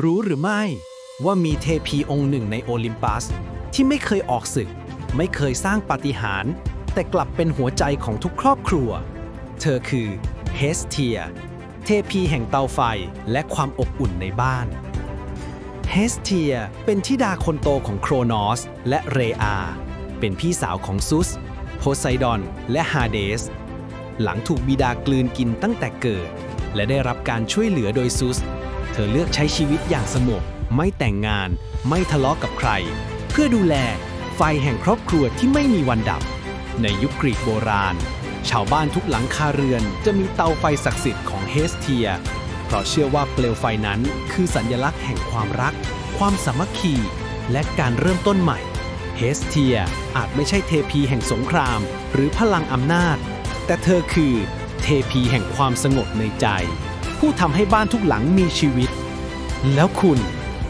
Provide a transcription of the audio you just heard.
รู้หรือไม่ว่ามีเทพีองค์หนึ่งในโอลิมปัส ที่ไม่เคยออกศึก ไม่เคยสร้างปาฏิหาริย์แต่กลับเป็นหัวใจของทุกครอบครัว เธอคือเฮสเทีย เทพีแห่งเตาไฟและความอบอุ่นในบ้านเฮสเทียเป็นธิดาคนโตของโครนอส และเรอา เป็นพี่สาวของซุส โพไซดอน และฮาเดส หลังถูกบิดากลืนกินตั้งแต่เกิด และได้รับการช่วยเหลือโดยซุส เธอเลือกใช้ชีวิตอย่างสงบไม่แต่งงาน ไม่ทะเลาะกับใคร เพื่อดูแลไฟแห่งครอบครัวที่ไม่มีวันดับ ในยุคกรีกโบราณ ชาวบ้านทุกหลังคาเรือนจะมีเตาไฟศักดิ์สิทธิ์ของเฮสเทีย เพราะเชื่อว่าเปลวไฟนั้นคือสัญลักษณ์แห่งความรัก ความสามัคคี และการเริ่มต้นใหม่เฮสเทียอาจไม่ใช่เทพีแห่งสงคราม หรือพลังอำนาจ แต่เธอคือ เทพีแห่งความสงบในใจ ผู้ทำให้บ้านทุกหลังมีชีวิต แล้วคุณ